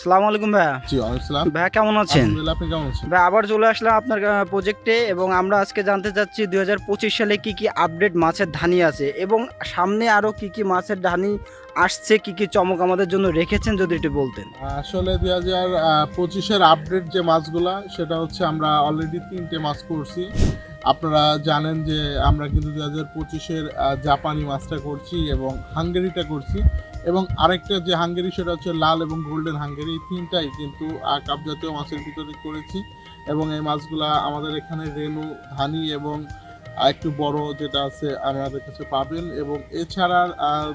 সালামু আলাইকুম ভাইয়া। জি আসসালাম ভাইয়া কেমন আছেন? আপনি কেমন আছেন? ভাই আবার চলে আসলাম আপনার প্রজেক্টে এবং আমরা আজকে জানতে চাচ্ছি দু হাজার পঁচিশ সালে কি কি আপডেট মাছের ধানি আছে এবং সামনে আরও কি কি মাছের ধানি আসছে কি কি চমক আমাদের জন্য রেখেছেন যদি একটু বলতেন। আসলে দুই হাজার পঁচিশের আপডেট যে মাছগুলা সেটা হচ্ছে আমরা অলরেডি তিনটে মাছ করছি। আপনারা জানেন যে আমরা কিন্তু দুই হাজার পঁচিশের জাপানি মাছটা করছি এবং হাঙ্গেরিটা করছি। এবং আরেকটা যে হাঙ্গেরি, সেটা হচ্ছে লাল এবং গোল্ডেন হাঙ্গেরি। এই তিনটাই কিন্তু কাপ জাতীয় মাছের ভিতরে করেছি। এবং এই মাছগুলা আমাদের এখানে রেনু, ধানি এবং একটু বড় যেটা আছে, আমাদের কাছে পাবেন। এবং এছাড়া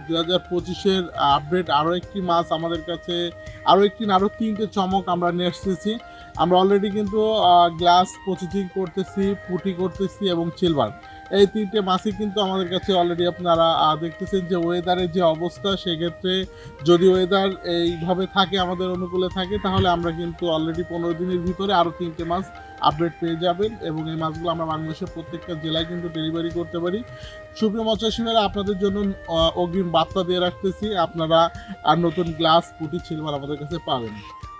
দু হাজার পঁচিশের আপডেট আরও একটি মাছ আমাদের কাছে, আরও একটি আরও তিনটে চমক আমরা নিয়ে এসেছি। আমরা অলরেডি কিন্তু গ্লাস প্রসেসিং করতেছি, পুটি করতেছি এবং সিলভার এই তিনটে মাছই কিন্তু আমাদের কাছে অলরেডি আপনারা দেখতেছেন যে ওয়েদারের যে অবস্থা, সেক্ষেত্রে যদি ওয়েদার এইভাবে থাকে, আমাদের অনুকূলে থাকে, তাহলে আমরা কিন্তু অলরেডি পনেরো দিনের ভিতরে আরও তিনটে মাছ আপডেট পেয়ে যাবেন এবং এই মাছগুলো আমরা বাংলাদেশের প্রত্যেকটা জেলায় কিন্তু ডেলিভারি করতে পারি। সুপ্রিয় মৎস্যসীমারা আপনাদের জন্য অগ্রিম বার্তা দিয়ে রাখতেছি, আপনারা আর নতুন গ্লাস পুটি সিলভার আমাদের কাছে পাবেন।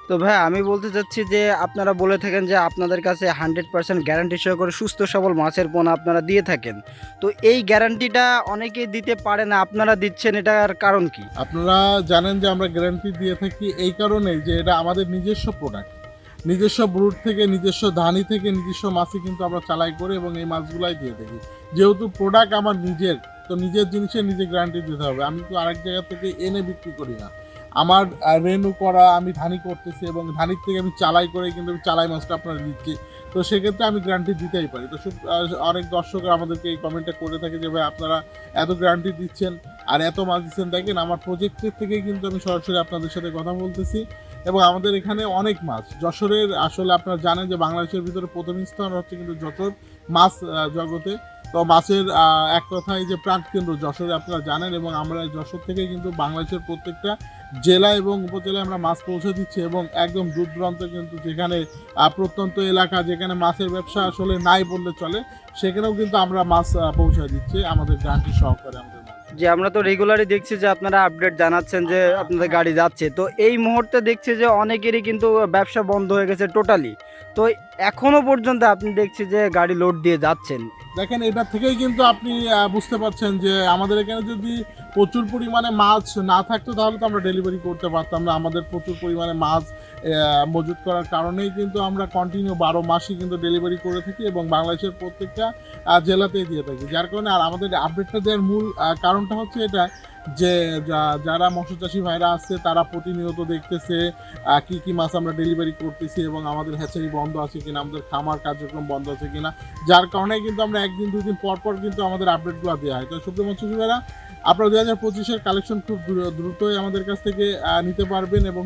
তো ভাই, আমি বলতে চাচ্ছি যে আপনারা বলে থাকেন যে আপনাদের কাছে হান্ড্রেড পার্সেন্ট গ্যারান্টি সহ করে সুস্থ সবল মাছের পোনা আপনারা দিয়ে থাকেন। তো এই গ্যারান্টিটা অনেকেই দিতে পারে না, আপনারা দিচ্ছেন, এটার কারণ কি? আপনারা জানেন যে আমরা গ্যারান্টি দিয়ে থাকি এই কারণে যে এটা আমাদের নিজস্ব প্রোডাক্ট নিজস্ব ব্রুট থেকে, নিজস্ব ধানি থেকে, নিজস্ব মাছই কিন্তু আমরা চালাই করে এবং এই মাছগুলাই দিয়ে থাকি। যেহেতু প্রোডাক্ট আমার নিজের, তো নিজের জিনিসে নিজে গ্যারান্টি দিতে হবে। আমি তো আরেক জায়গা থেকে এনে বিক্রি করি না। আমার রেনু করা আমি ধানি করতেছি এবং ধানির থেকে আমি চালাই করে কিন্তু আমি চালাই মাছটা আপনারা দিচ্ছি। তো সেক্ষেত্রে আমি গ্যারান্টি দিতেই পারি। তো অনেক দর্শক আমাদেরকে এই কমেন্টটা করে থাকে যে, ভাই, আপনারা এত গ্যারান্টি দিচ্ছেন আর এত মাছ দিচ্ছেন। দেখেন, আমার প্রজেক্টের থেকে কিন্তু আমি সরাসরি আপনাদের সাথে কথা বলতেছি এবং আমাদের এখানে অনেক মাছ। যশোরের আসলে আপনারা জানেন যে, বাংলাদেশের ভিতরে প্রথম স্থান হচ্ছে কিন্তু যশোর। মাছ জগতে তো মাছের এক কথায় যে প্রাণকেন্দ্র, যশোরে আপনারা জানেন এবং আমরা যশোর থেকে কিন্তু বাংলাদেশের প্রত্যেকটা জেলা এবং উপজেলায় আমরা মাছ পৌঁছে দিচ্ছি এবং একদম দূর দূরান্ত কিন্তু যেখানে প্রত্যন্ত এলাকা যেখানে মাছের ব্যবসা আসলে নাই বললে চলে, সেখানেও কিন্তু আমরা মাছ পৌঁছে দিচ্ছি আমাদের গ্রান্টি সহকারে আমাদের। যে আমরা তো রেগুলারই দেখছি যে আপনারা আপডেট জানাচ্ছেন যে আপনাদের গাড়ি যাচ্ছে। তো এই মুহূর্তে দেখছি যে অনেকেরই কিন্তু ব্যবসা বন্ধ হয়ে গেছে টোটালি তো এখনও পর্যন্ত আপনি দেখছি যে গাড়ি লোড দিয়ে যাচ্ছেন। দেখেন, এটা থেকেই কিন্তু আপনি বুঝতে পারছেন যে আমাদের এখানে যদি প্রচুর পরিমাণে মাছ না থাকতো, তাহলে তো আমরা ডেলিভারি করতে পারতাম না। আমাদের প্রচুর পরিমাণে মাছ মজুত করার কারণেই কিন্তু আমরা কন্টিনিউ বারো মাসই কিন্তু ডেলিভারি করে থাকি এবং বাংলাদেশের প্রত্যেকটা জেলাতেই দিয়ে থাকি। যার কারণে আর আমাদের আপডেটটা দেওয়ার মূল কারণটা হচ্ছে এটা যে যারা মৎস্যচাষী ভাইরা আছে তারা প্রতিনিয়ত দেখতেছে কি কি মাছ আমরা ডেলিভারি করতেছি এবং আমাদের হ্যাচারি বন্ধ আছে কিনা, আমাদের খামার কার্যক্রম বন্ধ আছে কিনা। যার কারণে কিন্তু আমরা একদিন দুই দিন পর পর কিন্তু আমাদের আপডেটগুলো দেওয়া হয়। তো সুপ্রিয় মৎস্যজীবীরা আপনারা দুই হাজার পঁচিশের কালেকশন খুব দ্রুতই আমাদের কাছ থেকে নিতে পারবেন এবং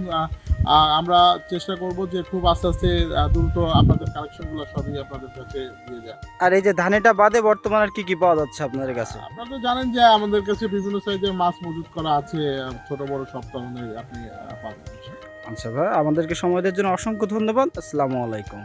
আমরা চেষ্টা করব যে খুব আস্তে আস্তে দ্রুত আপনাদের কালেকশনগুলো সবই আপনাদের কাছে দিয়ে যায় আর এই যে ধানেটা বাদে বর্তমানে কি কি পাওয়া যাচ্ছে আপনাদের কাছে? আপনারা তো জানেন যে আমাদের কাছে বিভিন্ন সাইজের মাছ মজুত করা আছে ছোট বড় সব ধরনের আপনি পাবেন। আচ্ছা ভাই আমাদেরকে সময় দেওয়ার জন্য অসংখ্য ধন্যবাদ। আসসালামু আলাইকুম।